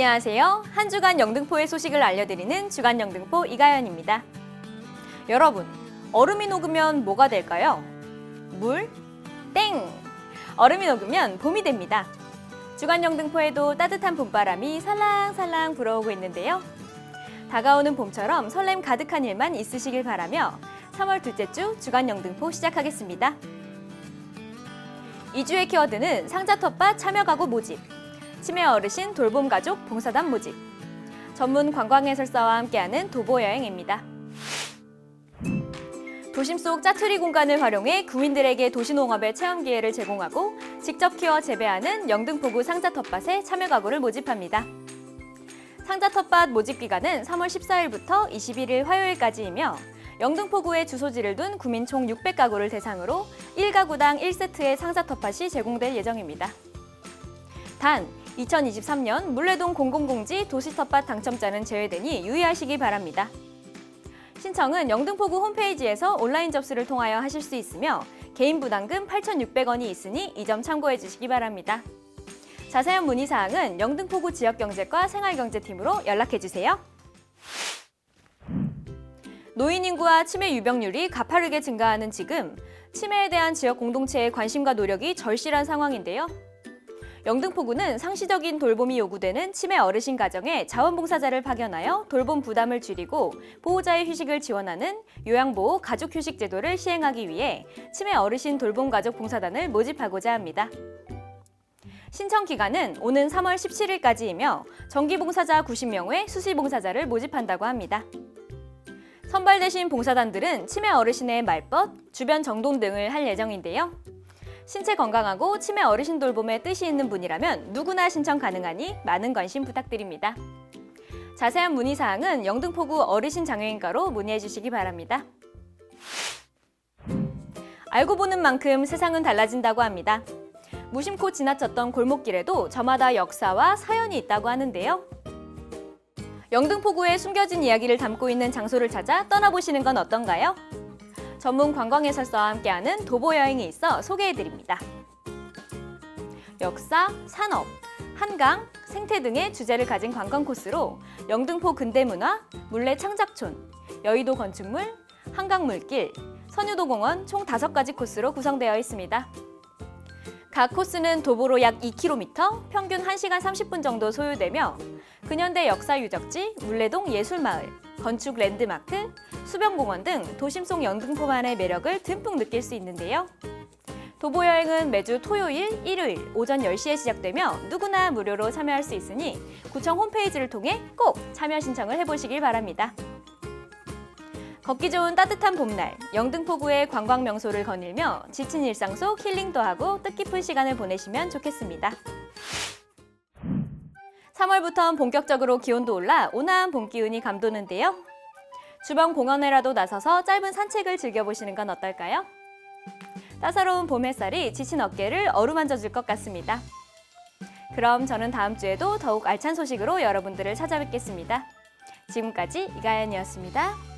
안녕하세요. 한 주간 영등포의 소식을 알려드리는 주간 영등포 이가연입니다. 여러분, 얼음이 녹으면 뭐가 될까요? 물? 땡! 얼음이 녹으면 봄이 됩니다. 주간 영등포에도 따뜻한 봄바람이 살랑살랑 불어오고 있는데요. 다가오는 봄처럼 설렘 가득한 일만 있으시길 바라며 3월 둘째 주 주간 영등포 시작하겠습니다. 이주의 키워드는 상자 텃밭 참여 가구 모집, 치매 어르신 돌봄 가족 봉사단 모집, 전문 관광 해설사와 함께하는 도보 여행입니다. 도심 속 짜투리 공간을 활용해 구민들에게 도시농업의 체험 기회를 제공하고 직접 키워 재배하는 영등포구 상자 텃밭에 참여 가구를 모집합니다. 상자 텃밭 모집 기간은 3월 14일부터 21일 화요일까지이며 영등포구에 주소지를 둔 구민 총 600가구를 대상으로 1가구당 1세트의 상자 텃밭이 제공될 예정입니다. 단 2023년 물레동 공공공지 도시 텃밭 당첨자는 제외되니 유의하시기 바랍니다. 신청은 영등포구 홈페이지에서 온라인 접수를 통하여 하실 수 있으며 개인 부담금 8,600원이 있으니 이 점 참고해 주시기 바랍니다. 자세한 문의 사항은 영등포구 지역경제과 생활경제팀으로 연락해 주세요. 노인 인구와 치매 유병률이 가파르게 증가하는 지금 치매에 대한 지역 공동체의 관심과 노력이 절실한 상황인데요. 영등포구는 상시적인 돌봄이 요구되는 치매 어르신 가정에 자원봉사자를 파견하여 돌봄 부담을 줄이고 보호자의 휴식을 지원하는 요양보호 가족휴식 제도를 시행하기 위해 치매 어르신 돌봄 가족 봉사단을 모집하고자 합니다. 신청 기간은 오는 3월 17일까지이며 정기봉사자 90명 외 수시봉사자를 모집한다고 합니다. 선발되신 봉사단들은 치매 어르신의 말벗, 주변 정돈 등을 할 예정인데요. 신체 건강하고 치매 어르신 돌봄에 뜻이 있는 분이라면 누구나 신청 가능하니 많은 관심 부탁드립니다. 자세한 문의 사항은 영등포구 어르신 장애인과로 문의해 주시기 바랍니다. 알고 보는 만큼 세상은 달라진다고 합니다. 무심코 지나쳤던 골목길에도 저마다 역사와 사연이 있다고 하는데요. 영등포구의 숨겨진 이야기를 담고 있는 장소를 찾아 떠나보시는 건 어떤가요? 전문 관광 해설사와 함께하는 도보 여행이 있어 소개해드립니다. 역사, 산업, 한강, 생태 등의 주제를 가진 관광 코스로 영등포 근대문화, 물레 창작촌, 여의도 건축물, 한강 물길, 선유도 공원 총 5가지 코스로 구성되어 있습니다. 각 코스는 도보로 약 2km, 평균 1시간 30분 정도 소요되며 근현대 역사 유적지, 물레동 예술마을, 건축 랜드마크, 수변공원 등 도심 속 영등포만의 매력을 듬뿍 느낄 수 있는데요. 도보 여행은 매주 토요일, 일요일 오전 10시에 시작되며 누구나 무료로 참여할 수 있으니 구청 홈페이지를 통해 꼭 참여 신청을 해보시길 바랍니다. 걷기 좋은 따뜻한 봄날, 영등포구의 관광 명소를 거닐며 지친 일상 속 힐링도 하고 뜻깊은 시간을 보내시면 좋겠습니다. 3월부터 본격적으로 기온도 올라 온화한 봄 기운이 감도는데요. 주변 공원에라도 나서서 짧은 산책을 즐겨보시는 건 어떨까요? 따사로운 봄 햇살이 지친 어깨를 어루만져 줄 것 같습니다. 그럼 저는 다음 주에도 더욱 알찬 소식으로 여러분들을 찾아뵙겠습니다. 지금까지 이가연이었습니다.